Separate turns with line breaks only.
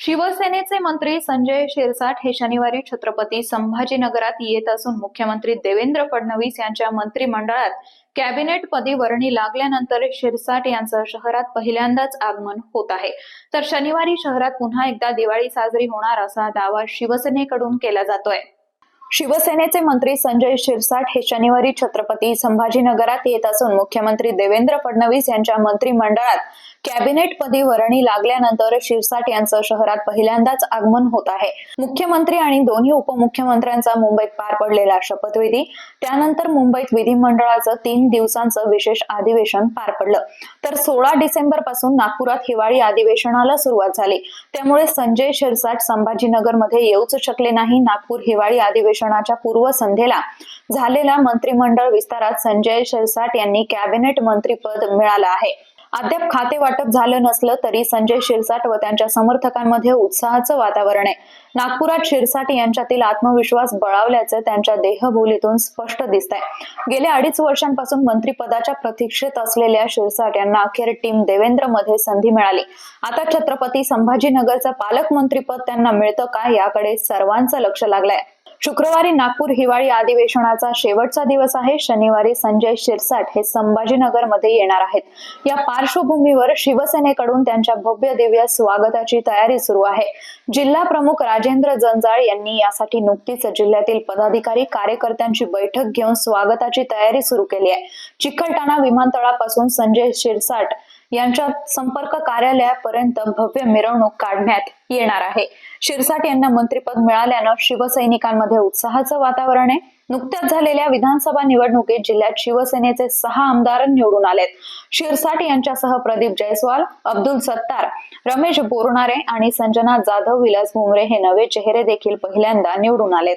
शिवसेनेचे मंत्री संजय शिरसाट हे शनिवारी छत्रपती संभाजीनगरात येत असून मुख्यमंत्री देवेंद्र फडणवीस यांच्या मंत्रिमंडळात कॅबिनेट पदी वर्णी लागल्यानंतर शिरसाट यांचं शहरात पहिल्यांदाच आगमन होत आहे. तर शनिवारी शहरात पुन्हा एकदा दिवाळी साजरी होणार असा दावा शिवसेनेकडून केला जातोय. शिवसेनेचे मंत्री संजय शिरसाट हे शनिवारी छत्रपती संभाजीनगरात येत असून मुख्यमंत्री देवेंद्र फडणवीस यांच्या मंत्रिमंडळात कॅबिनेट पदी वर्णी लागल्यानंतर शिरसाट यांचं शहरात पहिल्यांदाच आगमन होत आहे. मुख्यमंत्री आणि दोन्ही उपमुख्यमंत्र्यांचा मुंबईत पार पडलेला शपथविधी त्यानंतर मुंबईत विधिमंडळाचं तीन दिवसांचं विशेष अधिवेशन पार पडलं. तर सोळा डिसेंबरपासून नागपुरात हिवाळी अधिवेशनाला सुरुवात झाली. त्यामुळे संजय शिरसाट संभाजीनगरमध्ये येऊच शकले नाही. नागपूर हिवाळी अधिवेशन अधिवेशनाच्या पूर्वसंध्येला झालेल्या मंत्रिमंडळ विस्तारात संजय शिरसाट यांनी कॅबिनेट मंत्रीपद मिळालं आहे. अद्याप खाते वाटप झालं नसलं तरी संजय शिरसाट व त्यांच्या समर्थकांमध्ये उत्साहाचं वातावरण आहे. नागपुरात शिरसाट यांच्यातील आत्मविश्वास बळावल्याचं त्यांच्या देहबोलीतून स्पष्ट दिसत आहे गेल्या अडीच वर्षांपासून मंत्रिपदाच्या प्रतीक्षेत असलेल्या शिरसाट यांना अखेर टीम देवेंद्रमध्ये संधी मिळाली. आता छत्रपती संभाजीनगरचं पालकमंत्रीपद त्यांना मिळतं का याकडे सर्वांचं लक्ष लागलंय. शुक्रवारी नागपूर हिवाळी अधिवेशनाचा शेवटचा दिवस आहे. शनिवारी संजय शिरसाट हे संभाजीनगरमध्ये येणार आहेत. या पार्श्वभूमीवर शिवसेनेकडून त्यांच्या भव्य दिव्य स्वागताची तयारी सुरू आहे. जिल्हा प्रमुख राजेंद्र जंजाळ यांनी यासाठी नुकतीच जिल्ह्यातील पदाधिकारी कार्यकर्त्यांची बैठक घेऊन स्वागताची तयारी सुरू केली आहे. चिकलठाणा विमानतळापासून संजय शिरसाट यांच्या संपर्क कार्यालयापर्यंत भव्य मिरवणूक काढण्यात येणार आहे. शिरसाट यांना मंत्रिपद मिळाल्यानं शिवसैनिकांमध्ये उत्साहाचं वातावरण आहे. नुकत्याच झालेल्या विधानसभा निवडणुकीत जिल्ह्यात शिवसेनेचे सहा आमदार निवडून आलेत. शिरसाट यांच्यासह प्रदीप जयस्वाल अब्दुल सत्तार रमेश बोरणारे आणि संजना जाधव विलास भुमरे हे नवे चेहरे देखील पहिल्यांदा निवडून आलेत.